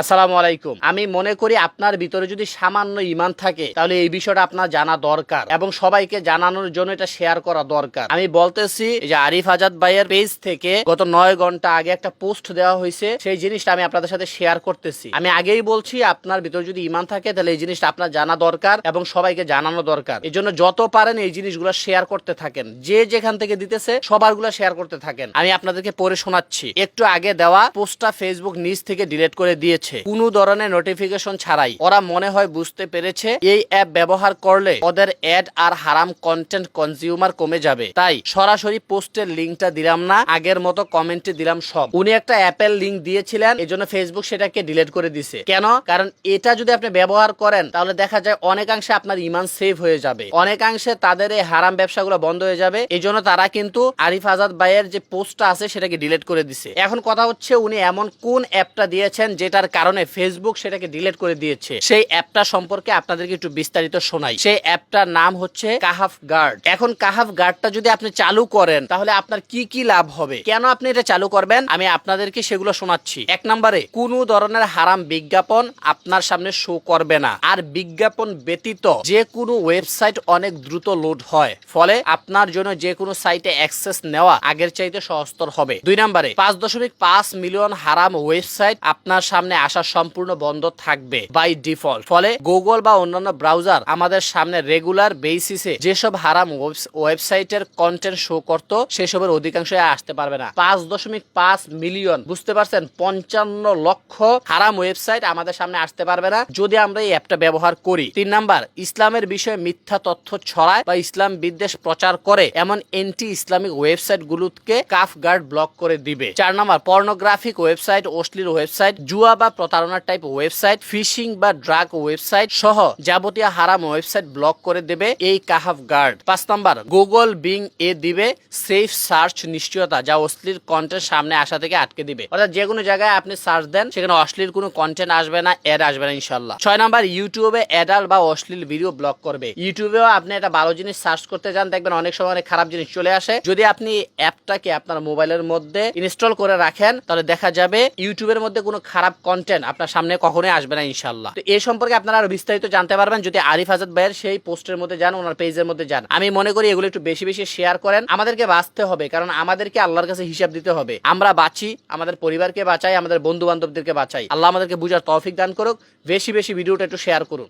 আসসালামু আলাইকুম। আমি মনে করি আপনার ভিতরে যদি সামান্য ইমান থাকে, তাহলে এই বিষয়টা আপনার জানা দরকার এবং সবাইকে জানানোর জন্য এটা শেয়ার করা দরকার। আমি বলতেছি যে আরিফ আজাদ ভাইয়ের পেজ থেকে গত নয় ঘণ্টা আগে একটা পোস্ট দেওয়া হয়েছে, সেই জিনিসটা আমি আপনাদের সাথে শেয়ার করতেছি। আমি আগেই বলছি, আপনার ভিতরে যদি ইমান থাকে, তাহলে এই জিনিসটা আপনার জানা দরকার এবং সবাইকে জানানো দরকার। এই জন্য যত পারেন এই জিনিসগুলো শেয়ার করতে থাকেন। যে যেখান থেকে দিতেছে, সবারগুলো শেয়ার করতে থাকেন। আমি আপনাদেরকে পড়ে শোনাচ্ছি। একটু আগে দেওয়া পোস্টটা ফেসবুক নিজ থেকে ডিলিট করে দিয়েছে। কোনো ধরনের নোটিফিকেশন ছাড়াই। ওরা মনে হয় বুঝতে পেরেছে, এই অ্যাপ ব্যবহার করলে ওদের অ্যাড আর হারাম কন্টেন্ট কনজিউমার কমে যাবে। তাই সরাসরি পোস্টের লিঙ্কটা দিলাম না, আগের মতো কমেন্টে দিলাম সব। উনি একটা অ্যাপের লিঙ্ক দিয়েছিলেন এই জন্য ফেসবুক সেটাকে ডিলিট করে দিছে। কেন? কারণ এটা যদি আপনি ব্যবহার করেন, তাহলে দেখা যায় অনেকাংশে আপনার ইমান সেভ হয়ে যাবে। অনেকাংশে তাদের এই হারাম ব্যবসাগুলো বন্ধ হয়ে যাবে। এই জন্য তারা কিন্তু আরিফ আজাদ ভাইয়ের যে পোস্টটা আছে, সেটাকে ডিলিট করে দিছে। এখন কথা হচ্ছে উনি এমন কোন অ্যাপটা দিয়েছেন, যেটার কারণে ফেসবুক সেটাকে ডিলিট করে দিয়েছে। সেই অ্যাপটা সম্পর্কে আপনাদেরকে একটু বিস্তারিত শোনাই। সেই অ্যাপটার নাম হচ্ছে কাহাফ গার্ড। এখন কাহাফ গার্ডটা যদি আপনি চালু করেন, তাহলে আপনার কি কি লাভ হবে? কেন আপনি এটা চালু করবেন? আমি আপনাদেরকে সেগুলো শোনাচ্ছি। এক নম্বরে, কোন ধরনের হারাম বিজ্ঞাপন আপনার সামনে শো করবে না। আর বিজ্ঞাপন ব্যতীত যে কোনো ওয়েবসাইট অনেক দ্রুত লোড হয়। ফলে আপনার জন্য যে কোনো সাইটে অ্যাক্সেস নেওয়া আগের চাইতে সহস্তর হবে। দুই নম্বরে, পাঁচ দশমিক পাঁচ মিলিয়ন হারাম ওয়েবসাইট আপনার সামনে আসা সম্পূর্ণ বন্ধ থাকবে বাই ডিফল্ট ফলে গুগল বা অন্যান্য ব্রাউজার আমাদের সামনে রেগুলার বেসিসে যেসব হারাম ওয়েবসাইটের কন্টেন্ট শো করতো, সেসবের অধিকাংশ আসতে পারবে না। পাঁচ দশমিক পাঁচ মিলিয়ন বুঝতে পারছেন? পঞ্চান্ন লক্ষ হারাম ওয়েবসাইট আমাদের সামনে আসতে পারবে না যদি আমরা এই অ্যাপটা ব্যবহার করি। তিন নাম্বার, ইসলামের বিষয়ে মিথ্যা তথ্য ছড়ায় বা ইসলাম বিদ্বেষ প্রচার করে এমন এন্টি ইসলামিক ওয়েবসাইট গুলোকে কাফ গার্ড ব্লক করে দিবে। চার নাম্বার পর্নোগ্রাফিক ওয়েবসাইট অশ্লীল ওয়েবসাইট জুয়া বা প্রতারণার টাইপ ওয়েবসাইট ফিশিং বা ড্রাগ ওয়েবসাইট সহ যাবতীয় হারাম ওয়েবসাইট ব্লক করে দেবে এই কাহাফ গার্ড পাঁচ নাম্বার গুগল বিং এ দিবে সেফ সার্চ নিশ্চয়তা, যা অশ্লীল কন্টেন্ট সামনে আসা থেকে আটকে দিবে। অর্থাৎ যে কোনো জায়গায় আপনি সার্চ দেন, সেখানে অশ্লীল কোনো কন্টেন্ট আসবে না অ্যাড আসবে না ইনশাল্লাহ ছয় নাম্বার ইউটিউবে অ্যাডাল বা অশ্লীল ভিডিও ব্লক করবে। ইউটিউবেও আপনি একটা ভালো জিনিস সার্চ করতে যান, দেখবেন অনেক সময় অনেক খারাপ জিনিস চলে আসে। যদি আপনি অ্যাপটাকে আপনার মোবাইলের মধ্যে ইনস্টল করে রাখেন, তাহলে দেখা যাবে ইউটিউবের মধ্যে কোনো খারাপ কন্টেন্ট আপনার সামনে কখনোই আসবে না ইনশাল্লাহ তো এই সম্পর্কে আপনারা আরও বিস্তারিত জানতে পারবেন যদি আরিফ আজাদ ভাইয়ের সেই পোস্টের মধ্যে যান, ওনার পেজের মধ্যে যান। আমি মনে করি এগুলো একটু বেশি বেশি শেয়ার করেন। আমাদেরকে বাঁচতে হবে, কারণ আমাদেরকে আল্লাহর কাছে হিসাব দিতে হবে। আমরা বাঁচি, আমাদের পরিবারকে বাঁচাই, আমাদের বন্ধু বান্ধবদেরকে বাঁচাই। আল্লাহ আমাদেরকে বুঝার তৌফিক দান করুক। বেশি বেশি ভিডিওটা একটু শেয়ার করুন।